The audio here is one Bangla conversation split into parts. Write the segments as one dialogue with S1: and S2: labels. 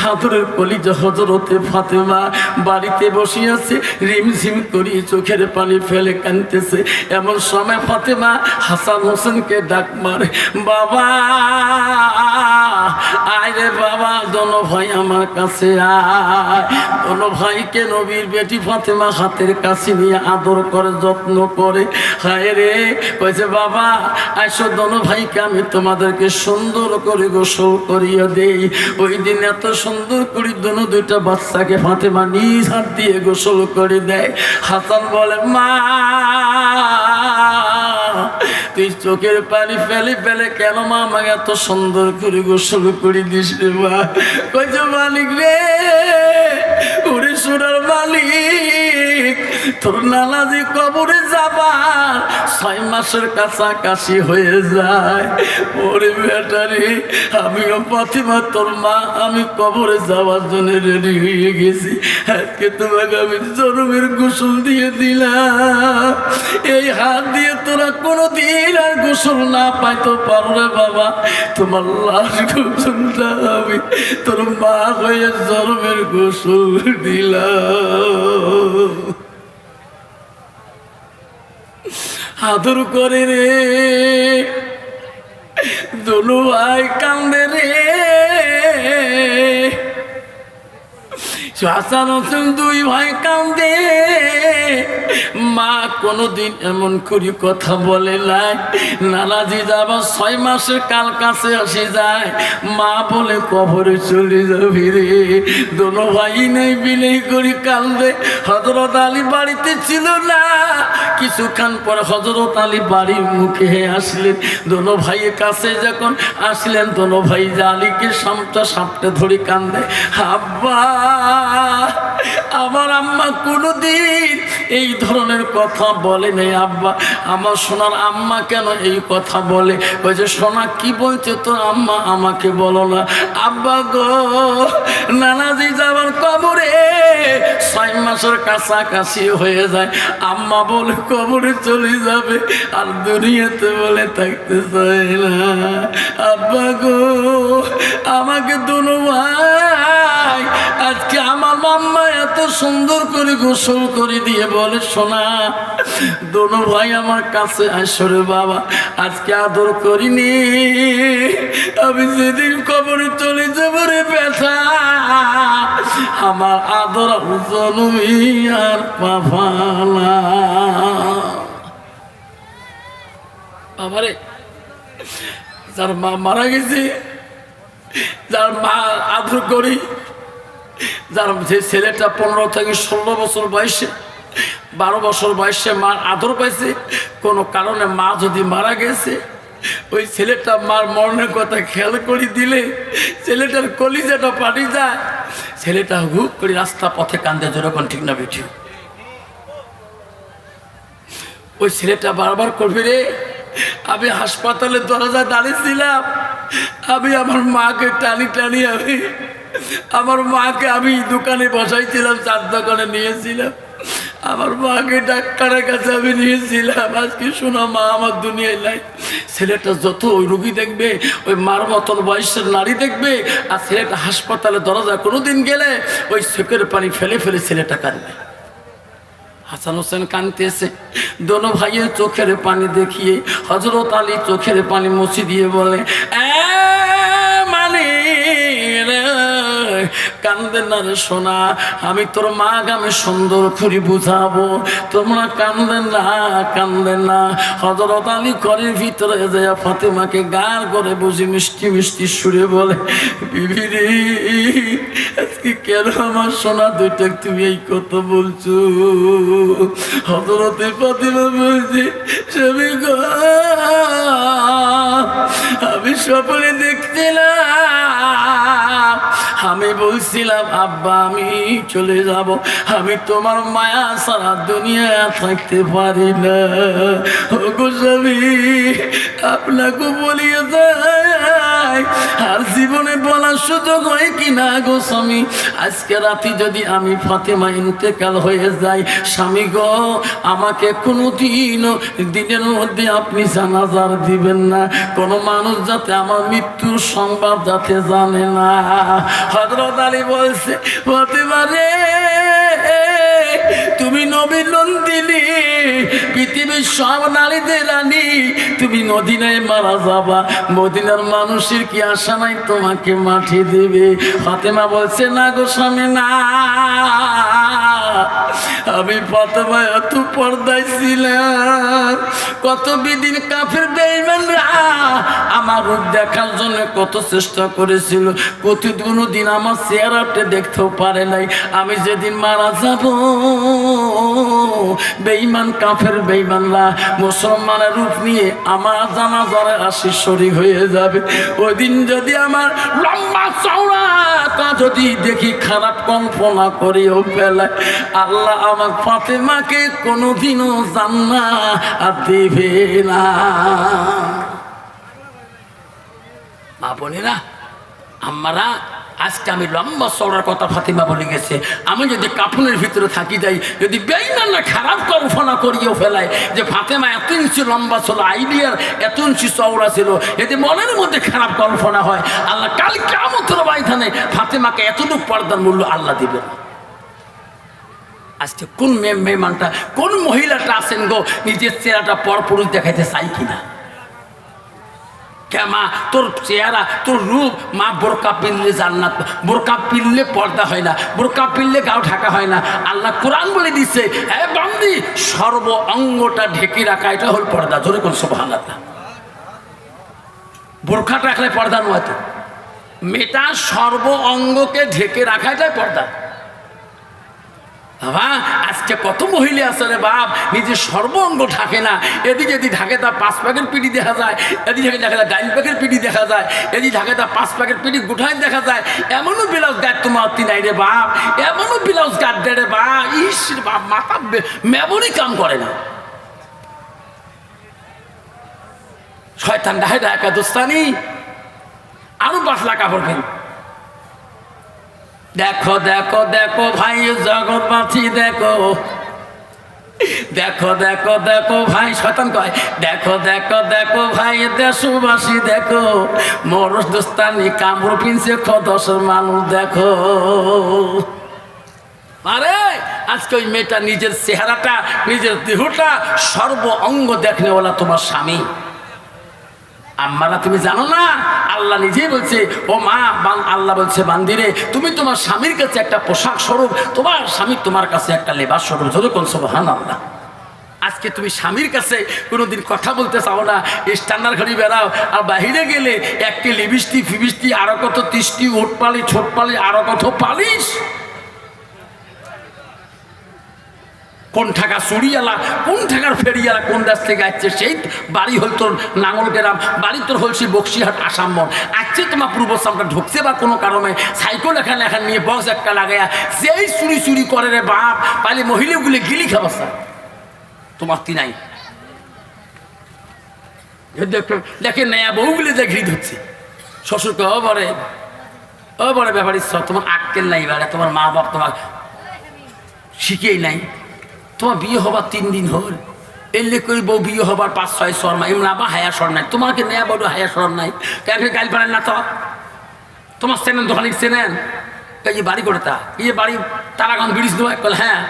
S1: হাতরের কলিজা হজরতে ফাতেমা বাড়িতে রিমঝিম করি চোখের পানি ফেলে কানতেছে এমন সময় ফাতেমা হাসান হোসেনকে ডাক মারে, বাবা আয় বাবা ভাই আমার কাছে ভাইকে নবীর বেটি ফাতেমা হাতের কাছে নিয়ে আদর করে, যত্ন করে, হায় রে। কয়েছে বাবা, আইসো দোনো ভাইকে আমি তোমাদেরকে সুন্দর করে গোসল করিয়ে দেই। ওই দিন এত সুন্দর করে দোনো দুইটা বাচ্চাকে ফাতেমা নিজ হাত দিয়ে গোসল করে দেয়। হাসান বলে, মা, তুই চোখের পানি ফেলে ফেলে কেন মা আমাকে এত সুন্দর করে গোসল করে দিস রে মা? কইছে মালিক রে ওরে সোনার মালিক তোর নানা যে কবরে যাবার ছয় মাসের কাছাকাছি হয়ে যায়। ওরে বেটারে আমিও প্রতিমা তোর মা, আমি কবরে যাওয়ার জন্য রেডি হয়ে গেছি। আজকে তোমাকে আমি জরুমের গোসল দিয়ে দিলাম। এই হাত দিয়ে তোরা কোনো দিন আর গোসল না পাইতে পারো রে বাবা। তোমার লাশ গোসলটা আমি তোর মা হয়ে জরমের গোসল দিলাম। আদর করে রে। দুলু ভাই কান্দে রে। হাসান দুই ভাই কান্দে। মা কোনোদিন এমন করি কথা বলে নাই। নানাজি যাবার ছয় মাসের কাল কাছে আসে যায়। মা বলে, কবরে চলে যাবি রে। দোনো ভাই নেই, বিলেই করি কান্দে। হজরত আলী বাড়িতে ছিল না। কিছুক্ষণ পর হজরত আলী বাড়ির মুখে আসলেন। দোনো ভাইয়ের কাছে যখন আসলেন, দোনো ভাই যে আলীকে সামটা সাপটা ধরে কান্দে। আব্বা! 啊！আমার আম্মা কোনোদিন এই ধরনের কথা বলে নেই, আব্বা। আমার সোনার আম্মা কেন এই কথা বলে? ওই যে সোনা, কি বলছে তোর আম্মা? আমাকে বলো না। আব্বা গো, নানাজি যাবার কবরে ছয় মাসের কাছাকাছি হয়ে যায়। আম্মা বলে, কবরে চলে যাবে, আর দুনিয়াতে বলে থাকতে চায় না। আব্বা গো, আমাকে দুনো ভাই, আজকে আমার মাম্মা এত সুন্দর করে গোসল করে দিয়ে বলে শোনা দোনো ভাই আমার কাছে আসরে বাবা, আজকে আদর করিনি। আমি যেদিন কবরে চলে যাব রে ব্যথা আমার আদর জনমি আর পাফালা বাবারে, যার মা মারা গেছে, যার মা আদর করি যার যে ছেলেটা পনেরো থেকে ষোলো বছর বয়সে, বারো বছর বয়সে মার আদর পাইছে। কোনো কারণে মা যদি মারা গেছে, ওই ছেলেটা মার মরণের কথা খেয়াল করে দিলে ছেলেটার কলিজাটা পানি যায়। ছেলেটা হুক করে রাস্তা পথে কান্দে যেরকম ঠিক না বেঠি ওই ছেলেটা বারবার করবি রে, আমি হাসপাতালের দরজায় দাঁড়িয়েছিলাম আমি আমার মাকে টানি টানি আমি আমার মাকে আমি দোকানে বসাইছিলাম, চার দোকানে নিয়েছিলাম। আমার মাকে ডাক্তারের কাছে আমি নিয়েছিলাম। আজকে শোনা মা, আমার দুনিয়ায় নাই। ছেলেটা যত ওই রুগী দেখবে, ওই মার মতন বয়সের নারী দেখবে, আর ছেলেটা হাসপাতালে দরজা কোনোদিন গেলে ওই চোখের পানি ফেলে ফেলে ছেলেটা কাঁদবে। হাসান হোসেন কানতেছে দোনো ভাইয়ের চোখের পানি দেখিয়ে হজরত আলী চোখের পানি মুছি দিয়ে বলে, "এ মানি কান্দে না রে সোনা, আমি তোর মা আমি সুন্দর করে বুঝাবো। তোমরা কান্দে না কান্দে না। হজরত আলী ঘরের ভিতরে যায় ফাতেমাকে গার করে বুঝি মিষ্টি মিষ্টি সুরে বলে, বিবি রে, আজকে কেন আমার সোনা দুইটা তুমি এই কথা বলছো? হজরতে ফাতেমা বলছি, স্বামী গো, আমি স্বপ্নে দেখছিলাম আমি বলছিলাম, আব্বা, আমি চলে যাব। আমি তোমার মায়া সারা দুনিয়া থাকতে পারি না। আপনাকে বলিয়ে যায় আর জীবনে বলার সুযোগ হয় কি না গো স্বামী? আজকে রাতে যদি আমি ফাতেমা ইন্তেকাল হয়ে যাই, স্বামী গো, আমাকে কোনো দিনও দিনের মধ্যে আপনি জানাজার দিবেন না। কোনো মানুষ যাতে আমার মৃত্যুর সংবাদ যাতে জানে না। হজরত আলী বলছে, ফাতেমা রে পৃথিবীর সব নারীদের রানী। তুমি নদীনায় মারা যাবা। মদিনার মানুষের কি আশা নাই? তোমাকে মাঠে দেবে। ফাতেমা বলছে, না গো স্বামী, না। আমি ফাতেমা এত পর্দায় ছিলাম। কত বিদিন কাফের বেইমানরা আমার রূপ দেখার জন্য কত চেষ্টা করেছিল। কত দিন আমার চেহারাটা দেখতেও পারে নাই। আমি যেদিন মারা যাব বেইমান কাফের বেইমানরা মুসলমানের রূপ নিয়ে আমার জানা যারা আসি শরীর হয়ে যাবে। ওই দিন যদি আমার লম্বা চওড়া তা যদি দেখি, খারাপ কল্পনা করেও ফেলায়। আল্লাহ আমার ফাতেমাকে কোনোদিনও জান্না আর দেবে না। মা বোনেরা আমারা আজকে আমি লম্বা চড়ার কথা ফাতিমা বলে গেছে। আমি যদি কাফনের ভিতরে থাকি যাই, যদি বেইমানরা খারাপ কল্পনা করিয়েও ফেলায় যে ফাতেমা এত ইঞ্চি লম্বা ছিল, আইডিয়ার এত ইঞ্চি চওড়া ছিল, যদি মনের মধ্যে খারাপ কল্পনা হয়, আল্লাহ কাল কেমন বাইথানে ফাতেমাকে এতটুকু পর্দার মূল্য আল্লাহ দিবেন। আজকে কোন মেহমানটা, কোন মহিলাটা আছেন গো? নিজের চেহারাটা পরপুরুষ দেখাইতে চাই কিনা? কেমা তোর চেহারা, তোর রূপ, মা বোরকা পিনলে জান্নাত, বোরকা পিনলে পর্দা হয় না, বোরকা পিনলে গাও ঢাকা হয় না। আল্লাহ কোরআন বলে দিচ্ছে হ্যাঁ বান্দি, সর্ব অঙ্গটা ঢেকে রাখা, এটা হল পর্দা। জোরে কোন সোভান বোরখাটা রাখলে পর্দা নয় তো। মেয়েটা সর্ব অঙ্গকে ঢেকে রাখা এটাই পর্দা। বাবা, আজকে কত মহিলা আছে রে বাপ? নিজের সর্বঙ্গ ঢাকে না। এদিকে যদি ঢাকে তা পাঁচ প্যাকেট পিটি দেখা যায়, এদিকে দেখা যায় ডাইন প্যাকেট পিটি দেখা যায়, এদিকে ঢাকে তা পাঁচ প্যাকেট পিটি গুঠায় দেখা যায়, এমনও ব্লাউজ গাছ তোমার নাই রে বাপ। এমনও ব্লাউজ গাছ দেয় রে বাপ। ইস বাপ, মাথা মেমনই কাম করে না। শয়তান ডাহে ডাকা দোস্তানি, আরও পাঁচলা কাপড় কেন দেখো দেখো দেখো ভাই জগৎবাসী দেখো। দেখো দেখো দেখো ভাই শতান কয়, দেখো দেখো দেখো ভাই দেশবাসী, দেখো। মরস দোস্তানি কামড় পিনছে খদসের মানুষ, দেখো। আরে, আজকে ওই মেয়েটা নিজের চেহারাটা, নিজের দেহটা সর্ব অঙ্গ দেখনেওয়ালা তোমার স্বামী। আম্মারা, তুমি জানো না? আল্লাহ নিজেই বলছে, ও মা আল্লাহ বলছে, বান্দিরে, তুমি তোমার স্বামীর কাছে একটা পোশাক স্বরূপ, তোমার স্বামী তোমার কাছে একটা লেবাস স্বরূপ ধরে কোন হান আল্লাহ আজকে তুমি স্বামীর কাছে কোনোদিন কথা বলতে চাও না, স্ট্যান্ডার ঘড়ি বেড়াও, আর বাহিরে গেলে একটি লিবিস্টি ফিবিস্টি আরও কত তিষ্টি ওট পালি ছোট পালি আরও কত পালিশ। কোন ঠাকা চুরিয়ালা কোন ঠাকার ফেরিয়ালা কোন দেশ থেকে আসছে? সেই বাড়ি হল তোর নাঙল গ্রাম, বাড়ি তোর হল সেই বক্সিহাট আসামন আসছে তোমার পূর্ব সামটা ঢুকছে বা কোনো কারণে? সাইকেল এখানে এখানে নিয়ে বক্স একটা লাগাইয়া, যেই চুরি চুরি করে রে বাপ পালে মহিলাগুলি গিলি খাবাসা তোমার তি নাই। দেখে নেয়া বউগুলি যে ঘিরি ধরছে শ্বশুরকে ও বরে ও বড় ব্যাপারী তোমার আক্কেল নাই বারে তোমার মা বাপ তোমার শিখেই নাই। তোমার বিয়ে হবার তিন দিন হল। এলে করি বউ বিয়ে হবার পাঁচ, ছয় নাই। এমন আবার হায়া সর নাই। তোমাকে নেয়া বড় হায়া সর নাই। কেন গাইল পারেন না তো। তোমার চেনেন দোকানি চেনেন। এই বাড়ি করে তা? ইয়ে বাড়ি তারাগঞ্জ ব্রিজ নয়। কল হ্যাঁ।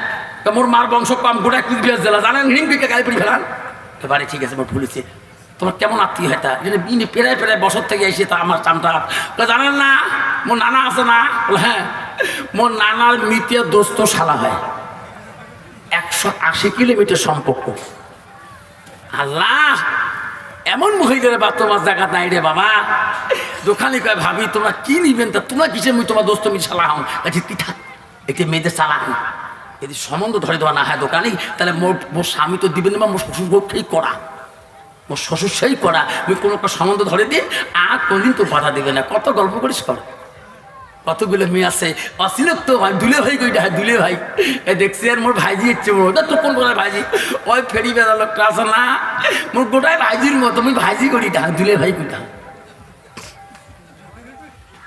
S1: মোর মার বংশ কম। গোটা কুচবিহার জেলা। জানেন, হিং পিকে গাড়ি পড়ি ফেলান? বাড়ি ঠিক আছে, মোর ভুলেছে তোমার কেমন আত্মীয় হয় তা? ইনি পেরায় পেরায় বছর থেকে এসে তা আমার চামটা জানেন না, মোর নানা আছে না? হ্যাঁ। মোর নানার মৃত্যু দোস্ত শালা হয়। একশো আশি কিলোমিটার সম্পর্ক। আল্লাহ এমন মহিলার বা তোমার জায়গা নাই রে বাবা। দোকানে কয় ভাবি তোমরা কি নিবেন? তা তোমরা কিসে মুই তোমার দোস্ত মি চালা হন। থাক। এতে মেয়েদের চালা হন। যদি সম্বন্ধ ধরে দেওয়া না হয় দোকানে তাহলে মোর মোর স্বামী তো দিবেন বা মোর শ্বশুর সেই করা মোর শ্বশুর সেই করা মুই কোনো একটা সম্বন্ধ ধরে দিন আর কোনদিন তোর বাধা দেবে না। কত গল্প করিস কর। কতগুলো মেয়ে আছে? অসিলক তো ভাই, দুলে ভাই কইটা হ্যাঁ দুলে ভাই। এ দেখছি আর মোর ভাইজি হচ্ছে মোর, ওটা তো কোন কোন ভাইজি? ওই ফেরি বেড়ালো লোকটা না। মোর গোটাই ভাইজির মতো আমি ভাইজি করি টা দুলে ভাই কইটা।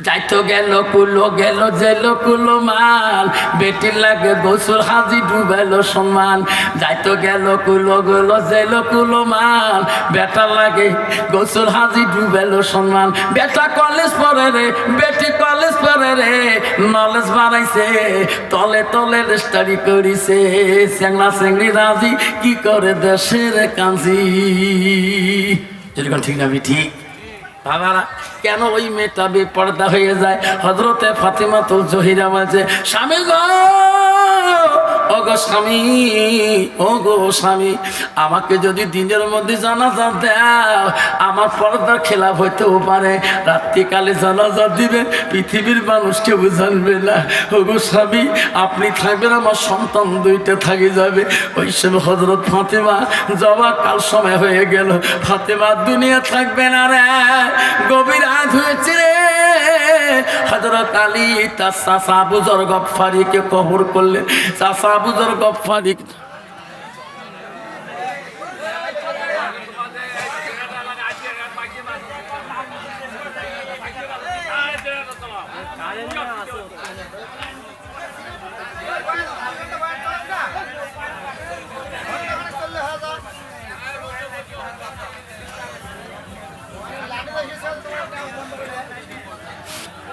S1: যাইতো গেল কুলো, গেল জেল কুলো মাল। বেটির লাগে গোসল হাজি ডুবেল সম্মান যাইতো গেল কুলো, গেল জেল কুলো মাল। বেটা লাগে গোসল হাজি ডুবেল সম্মান বেটা কলেজ পড়ে রে, বেটি কলেজ পড়ে রে। নলেজ বাড়াইছে, তলে তলে স্টাডি করিছে। চেংলা চেংড়ি রাজি, কি করে দেশের কাঞ্জি যেরকম ঠিক না ঠিক বাবারা কেন ওই মেয়েটা বেপর্দা হয়ে যায়? হজরতে ফাতেমা তুল জহিরা মাঝে স্বামী গো! ও গো স্বামী গো স্বামী, আমাকে যদি দিনের মধ্যে জানাজা দাও, আমার পর্দার খেলাফ হইতেও পারে। রাত্রিকালে জানাজা দিবে, পৃথিবীর মানুষ কেউ জানবে না। ও গো স্বামী, আপনি থাকবেন, আমার সন্তান দুইটা থাকি যাবে। ওই সময় হজরত ফাতেমা, যাওয়া কাল সময় হয়ে গেল। ফাতেমা, দুনিয়া থাকবে না রে, গভীর রাত হয়েছে রে। হজরত আলী, তার চাষা বুজর গফারিকে কবর করলেন। চাষা বুজর গফারি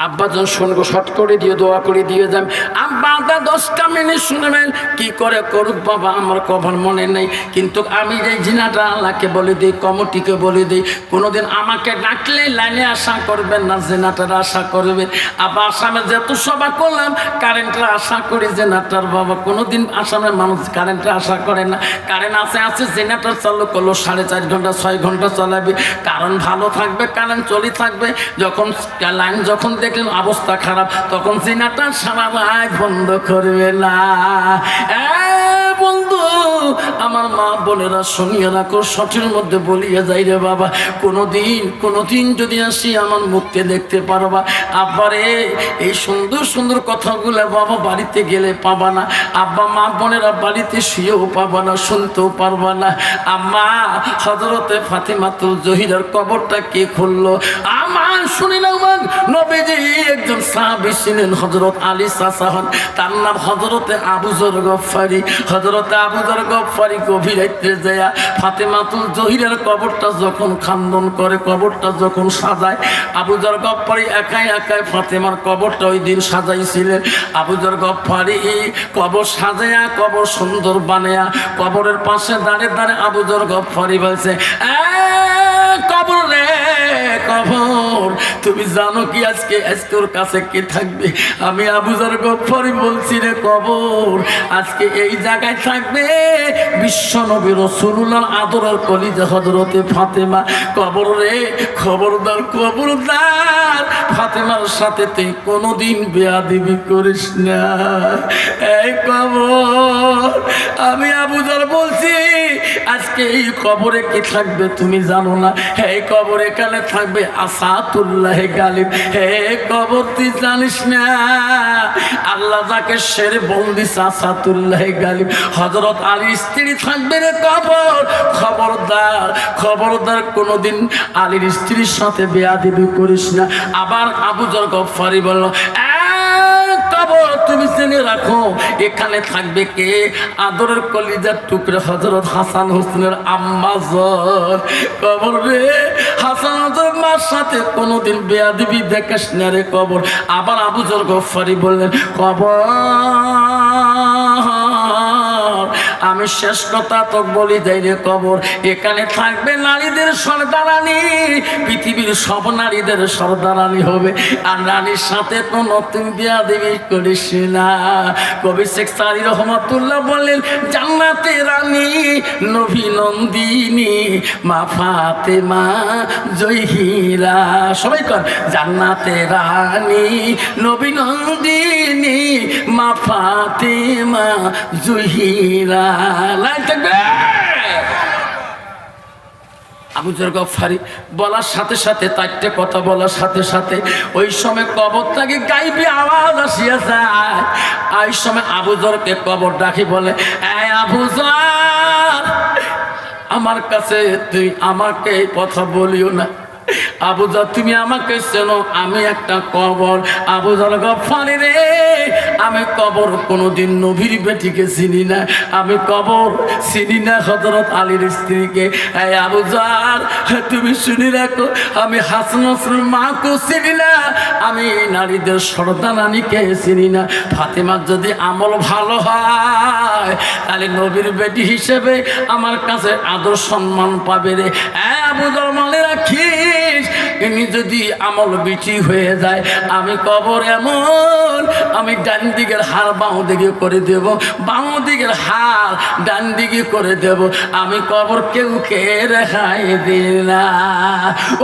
S1: আব্বা যখন শুনব শট করে দিয়ে দোয়া করে দিয়ে যান দা দশটা মিনিট শুনবেন, কি করে করুক বাবা, আমার কভার মনে নেই। কিন্তু আমি যে জিনাটা আল্লাহকে বলে দিই, কমিটিকে বলে দিই, কোনোদিন আমাকে ডাকলে লাইনে আশা করবেন না, জেনাটার আশা করবেন। আবার আসামে যেহেতু সভা করলাম, কারেন্টের আশা করি জেনাটার বাবা, কোনোদিন আসামের মানুষ কারেন্টের আশা করে না। কারেন্ট আছে আছে জেনারেটর চালু করল, সাড়ে চার ঘণ্টা, ছয় ঘণ্টা চালাবে। কারণ ভালো থাকবে, কারেন্ট চলি থাকবে। যখন লাইন যখন দেখলেন, অবস্থা খারাপ, তখন জেনারেটর সারা রাত বন্ধ করবে না। আমার মা বোনেরা শুনিয়ে রাখো সঠির মধ্যে বলিয়ে যাই রে বাবা। কোনোদিন কোনোদিন যদি আসি আমার মুখকে দেখতে পারবা। আব্বারে, এই সুন্দর সুন্দর কথাগুলো বাবা বাড়িতে গেলে পাবা না। আব্বা, মা বোনেরা বাড়িতে শুয়েও পাবা না, শুনতেও পারবা না। আম্মা হজরতে ফাতেমাতুল জহিরার কবরটা কে খুললো? আমার শুনি না নবীজি একজন সাহাবী ছিলেন হজরত আলী সাসাহন তার নাম হজরতে আবুজর গফারি হজরতে আবুজর গফারি গভীর রাত্রে যায় ফাতেমাতুল জহিরের কবরটা যখন খান্দন করে কবরটা যখন সাজায় আবুজর গফারি একাই একাই ফাতেমার কবরটা ওই দিন সাজাইছিলেন। আবুজর গফারি কবর সাজায়া কবর সুন্দর বানায়া কবরের পাশে দাঁড়ে দাঁড়ে আবুজর গফারি বলছে "এ, কবর রে কবর তুমি জানো কি আজকে আজকের কাছে কে থাকবে? আমি আবুজার গফারি বলছি রে কবর, আজকে এই জায়গায় থাকবে বিশ্ব নবী রসুল্লাহ আদরের কলিজা হজরতে ফাতেমা। কবর রে, খবরদার খবরদার, ফাতেমার সাথে তুই কোনোদিন বেয়াদিবি করিস না। এই কবর, আমি আবুজার বলছি, আজকে এই কবরে কি থাকবে তুমি জানো না? এই কবর এখানে থাকবে আসাতুল্লাহ গালিব, হে কবর তুই জানিস না? আল্লাহ যাকে শের বন্দি সাসাতুল্লাহ গালিব হজরত আলী স্ত্রী থাকবে রে কবর। খবরদার খবরদার কোনোদিন আলীর স্ত্রীর সাথে বেয়াদিবি করিস না। আবার আবু জর গফারি বলল "এই কবর তুমি জেনে রাখো, এখানে থাকবে কে? আদরের কলিজার টুকরে হজরত হাসান হোসেনের কবর রে হাসান মার সাথে কোনোদিন বেয়াদিবি দেখাস না রে কবর। আবার আবুজর গফারি বললেন, কবর আমি শেষ কথা তো বলি যাই রে কবর। এখানে থাকবে নারীদের সর্দারানি, পৃথিবীর সব নারীদের সর্দারানি হবে। আর রানীর সাথে তো নতুন বিয়া দেবী করিস না। কবি শেখ সারি রহমতুল্লাহ বললেন জান্নাতে রানী, নবী নন্দিনী, মা ফাতে মা জয়হীরা সবাই কর, জান্নাতে রানী, নবী নন্দিনী, মা ফাতে মা জহিরা। লাইন থাকবে। আবুজর গফারি বলার সাথে সাথে তাইটে কথা বলার সাথে সাথে, ওই সময় কবর থেকে গাইবি, আওয়াজ আসিয়া যায়। ওই সময় আবুজরকে কবর ডাকি বলে, এই আবুজর আমার কাছে তুই আমাকে এই কথা বলিও না। আবুজা তুমি আমাকে চেনো, আমি একটা কবর। আবুজার গফানি রে, আমি কবর কোনোদিন নবীর বেটিকে চিনি না। আমি কবর চিনি না হজরত আলীর স্ত্রীকে। এই আবুজার তুমি শুনি রাখো, আমি হাসন মাকে চিনি না। আমি নারীদের সরদানানিকে চিনি না। ফাতেমার যদি আমল ভালো হয়, তাহলে নবীর বেটি হিসেবে আমার কাছে আদর সম্মান পাবে রে। মনে রাখিস ইনি যদি আমল বিচি হয়ে যায়, আমি কবর এমন, আমি ডান দিকের হার বাঁ দিকে করে দেব বাঁ দিকের হার ডান দিকে করে দেব, আমি কবর কেউ কে রেখাই দিলা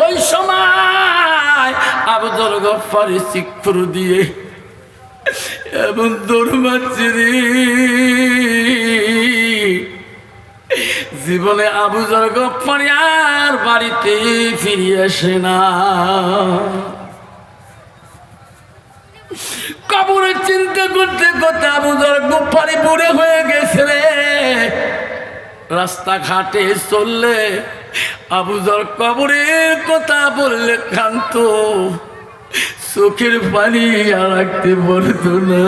S1: ওই সময় আবুদর গফারি শিক্ষুর দিয়ে এবং রে জীবনে আবুজর গপ্পারি আর বাড়িতে ফিরিয়ে আসে না। কবরের চিন্তা করতে করতে আবুজর গপ্পারি বুড়ে হয়ে গেছে রে। রাস্তাঘাটে চললে আবু আবুজর কবরের কথা বললে কান্ত চোখের পানি আর রাখতে পারতো না।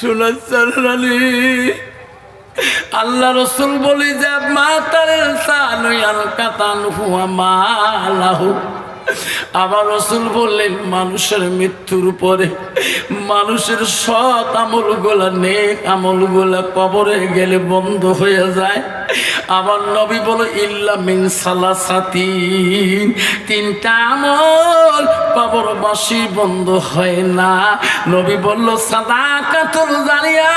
S1: শোনার চালানি আল্লাহ রসুল বলি যে মাতার আল কাতান হুয়া মালাহু। আবার রসুল বললেন, মানুষের মৃত্যুর পরে মানুষের সৎ আমল গোলা নেক আমল গোলা কবরে গেলে বন্ধ হয়ে যায়। আবার নবী বলো, ইল্লা মিন সালাসাতি তিনটা আমল কবরবাসী বন্ধ হয় না। নবী বলল সাদা কাতুল জানিয়া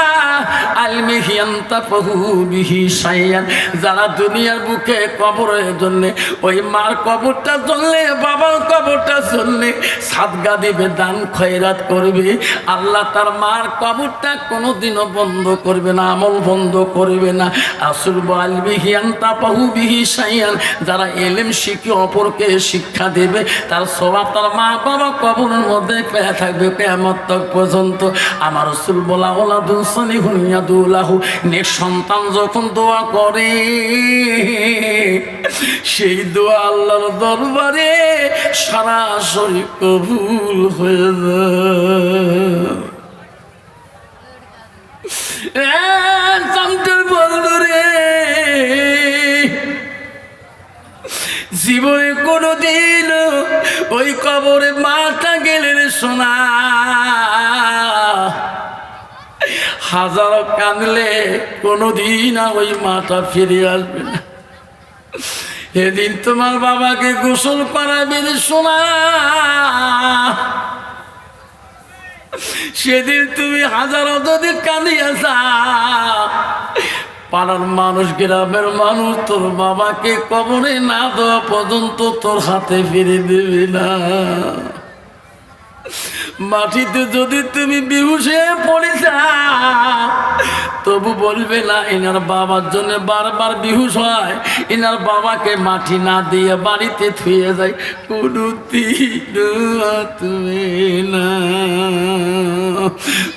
S1: আলমিহিয়ান্তা বহু বিহি সাইয়ান যারা দুনিয়ার বুকে কবরের জন্যে, ওই মার কবরটার জন্যে বাবার কবরটার জন্যে সাদগা দিবে, দান খয়রাত করবে। আল্লাহ তার মার কবরটা কোনোদিনও বন্ধ করবে না, আমল বন্ধ করবে না। আসল আলবিহিয়ান তাপাহু বিহি সাইয়ান যারা এলেম শিখে অপরকে শিক্ষা দেবে, তার স্বভাব তার মা বাবা কবরের মধ্যে পেয়ে থাকবে কেমত পর্যন্ত। আমার রসুল বলা ওলা দুসনি হুনিয়া দুলাহু নেক সন্তান যখন দোয়া করে, সেই দোয়া আল্লাহর দরবারে সরাসরি কবুল হয়ে যায়। জীবনে কোনোদিন ওই কবরে মাথা গেলেন শোনা হাজারো কাঁদলে কোনোদিন ওই মাথা ফিরে আসবে না। এদিন তোমার বাবাকে গোসল করাবে শোনা সেদিন তুমি হাজারো যদি কাঁদিয়া যাও, পাড়ার মানুষ, গ্রামের মানুষ, তোর বাবাকে কবরে না দেওয়া পর্যন্ত তোর হাতে ফিরে দেবে না। মাটিতে যদি তুমি বিহুসে পড়ে যাও তবু বলবে না এনার বাবার জন্য বারবার বিহুস হয়। এনার বাবাকে মাটি না দিয়ে বাড়িতে থুয়ে যায়। কোনো তুমি না।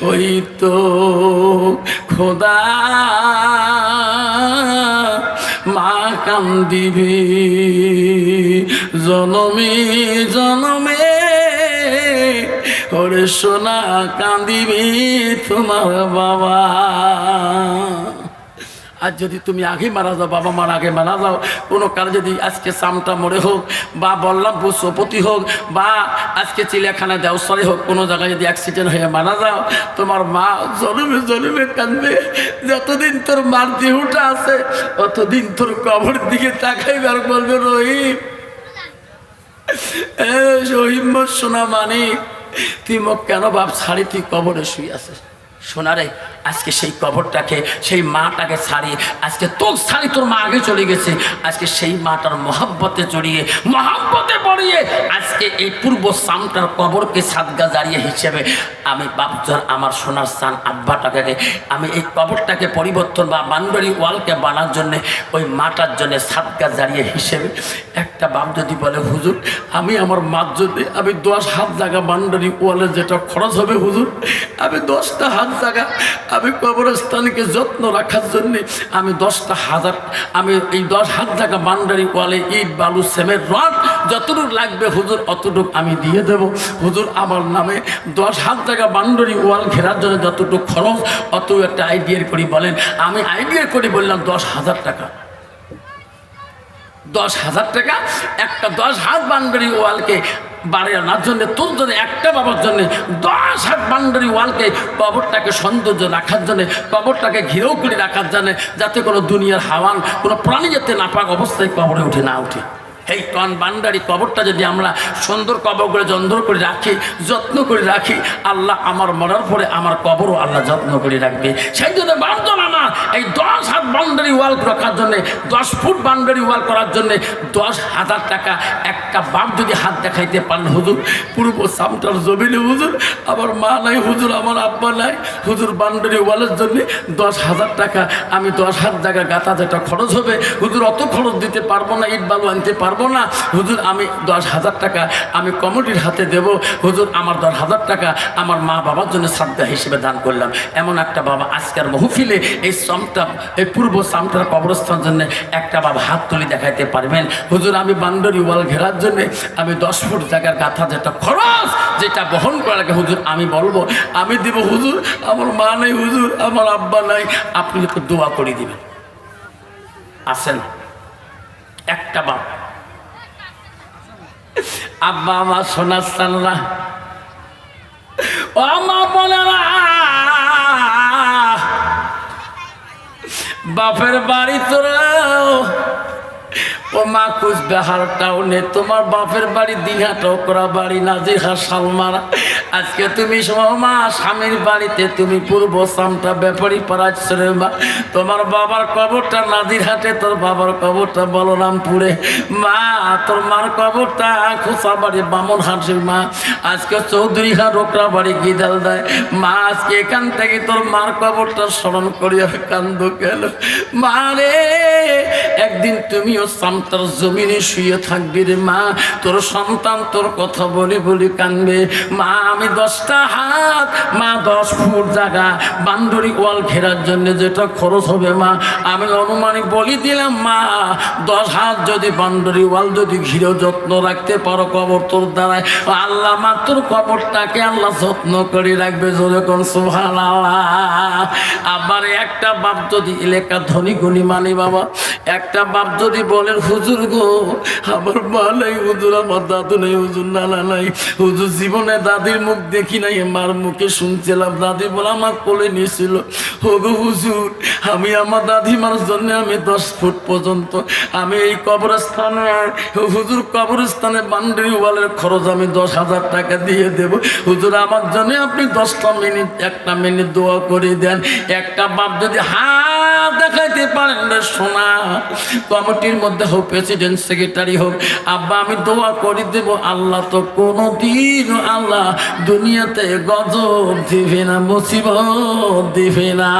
S1: ওই তো খোদা মা কান্দিবে। জনমে জনমে ওরে সোনা কান্দিবি তোমার বাবা। আর যদি তুমি আগে মারা যাও, বাবা মার আগে মারা যাও, কোনো কারও যদি আজকে সামটা মরে হোক, বা বল্লভপুর সপতি হোক, বা আজকে চিড়িয়াখানা দেওসরে হোক, কোনো জায়গায় যদি অ্যাক্সিডেন্ট হয়ে মারা যাও, তোমার মা জনমে জনমে কাঁদবে। যতদিন তোর মার দেহটা আছে, অতদিন তোর কবর দিকে তাকাইবে আর বলবে, রহিম। এ রহিম সোনা মানিক। তুই মোক কেন বাপ ছাড়ি তুই কবরে শুয়ে আছিস? সোনারে আজকে সেই কবরটাকে, সেই মাটাকে ছাড়ি আজকে তোর ছাড়ি তোর মা আগে চলে গেছে। আজকে সেই মাটার মহাব্বতে জড়িয়ে, মহাব্বতে পড়িয়ে, আজকে এই পূর্ব সামটার কবরকে সাদগা জারিয়ে হিসেবে আমি বাপজার আমার সোনার স্থান আব্বাটাকে আমি এই কবরটাকে পরিবর্তন বা বান্ডারি ওয়ালকে বানার জন্যে, ওই মাটার জন্যে সাদগা জারিয়ে হিসেবে একটা বাপ যদি বলে, হুজুর, আমি আমার মার যদি আমি দশ হাত জায়গা বান্ডারি ওয়ালে যেটা খরচ হবে, হুজুর, আমি দশটা হাত জায়গা আমি কবরস্থানকে যত্ন রাখার জন্যে আমি দশটা হাজার, আমি এই দশ হাত জায়গা বান্ডারি ওয়ালে ইট, বালু সেমের রড যতটুকু লাগবে হুজুর অতটুকু আমি দিয়ে দেব। হুজুর আমার নামে দশ হাত জায়গা বান্ডারি ওয়াল ঘেরার জন্য যতটুকু খরচ অত একটা আইডিয়া করি বলেন। আমি আইডিয়া করি বললাম দশ হাজার টাকা। দশ হাজার টাকা, একটা দশ হাত বান্ডারি ওয়ালকে বাড়ি আনার জন্য তোর জন্য একটা বাবার জন্য দশ হাত বাউন্ডারি ওয়ালকে কবরটাকে সৌন্দর্য রাখার জন্য, কবরটাকে ঘিরেও করে রাখার জন্য, যাতে কোনো দুনিয়ার হাওয়ান কোনো প্রাণী যাতে নাপাক অবস্থায় কবরে উঠে না উঠে। এই টন বান্ডারি কবরটা যদি আমরা সুন্দর কবর করে যন্ত্র করে রাখি, যত্ন করে রাখি, আল্লাহ আমার মরার পরে আমার কবরও আল্লাহ যত্ন করে রাখবে। সেই জন্য বান্ধব আমার, এই দশ হাত বাউন্ডারি ওয়াল রাখার জন্যে, দশ ফুট বাউন্ডারি ওয়াল করার জন্যে দশ হাজার টাকা একটা বাপ যদি হাত দেখাইতে পারেন, হুজুর, পূর্ব সামটার জমিনে হুজুর, আমার মা নাই, হুজুর আমার আব্বা নাই, হুজুর বাউন্ডারি ওয়ালের জন্যে দশ হাজার টাকা, আমি দশ হাজার টাকা গাতা যেটা খরচ হবে, হুজুর অত খরচ দিতে পারব না, ইট বালু আনতে পারব না। হুজুর, আমি দশ হাজার টাকা, আমি কমিটির হাতে দেব। হুজুর, আমার দশ হাজার টাকা আমার মা বাবার জন্য শ্রদ্ধা হিসেবে দান করলাম। এমন একটা বাবা আজকের মহফিলে এই সমটা এই পূর্ব সামটার কবরস্থান জন্য একটা বাবা হাত তুলে দেখাইতে পারবেন। হুজুর, আমি বান্ডারি ওয়াল ঘেরার জন্য আমি দশ ফুট জায়গার গাথা যেটা খরচ, যেটা বহন করা লাগে হুজুর, আমি বলব, আমি দিব, হুজুর, আমার মা নেই, হুজুর, আমার আব্বা নাই। আপনি একটু দোয়া করে দিবেন। আসেন। একটা বাপ আব্বা আমার সোনার সানরা ও মা বোনেরা। বাপের বাড়ি তোরা। ও মা তোমার বাপের বাড়ি করা বাড়ি নাজিরহা সালমারা। আজকে তুমি মা স্বামীর বাড়িতে তুমি পূর্ব সামটা পাড়াচ্ছরে মা তোমার বাবার কবরটা তোর বাবার কবরটা বলরামপুরে। মা, তোর মার কবরটা খোসা বাড়ি বামন হাটের মা। আজকে চৌধুরী হাট রোকরা বাড়ি গিদাল দেয়? মা, আজকে এখান থেকে তোর মার কবরটা স্মরণ করিয়া কান্দ গেল মা রে, একদিন তুমিও সামতার জমিনে শুয়ে থাকবি রে মা। তোর সন্তান তোর কথা বলে বলে কানবে। মা, আমি দশটা হাত, মা, দশ ফুট জায়গা। বান্দরি ওয়াল ঘেরার জন্য যেটা খরচ হবে মা। আমি অনুমানিক বলি দিলাম, মা, দশ হাত যদি বান্দরি ওয়াল যদি ঘিরেও যত্ন রাখতে পারো কবর তোর দ্বারায়। আল্লাহ মা, তোর কবরটাকে আল্লাহ যত্ন করে রাখবে যেরকম সোহান আবার একটা বাপ যদি এলাকা ধনী গুণী মানি বাবা একটা বাপ যদি বলেন হুজুর গো, আমার মা নাই, হুজুর, আমার দাদু নেই, হুজুর, নানা নাই, হুজুর জীবনে দাদির মুখ দেখি নাই, মার মুখে শুনছিলাম। দাদি বলে, আমার কোলে নিয়েছিল হোগো হুজুর, আমি আমার দাদিমার জন্য আমি দশ ফুট পর্যন্ত, আমি এই কবরস্থানে, হুজুর কবরস্থানে বান্ডারি ওয়ালের খরচ আমি দশ হাজার টাকা দিয়ে দেব। হুজুর, আমার জন্য আপনি দশটা মিনিট, একটা মিনিট দোয়া করে দেন। একটা বাপ যদি হাত দেখাইতে পারেন রে সোনা কমিটির মধ্যে হোক প্রেসিডেন্ট সেক্রেটারি হোক, আব্বা, আমি দোয়া করে, দেব, আল্লাহ তো কোনো দিন আল্লাহ দুনিয়াতে গজব দিবে না, মুসিবত দিবে না।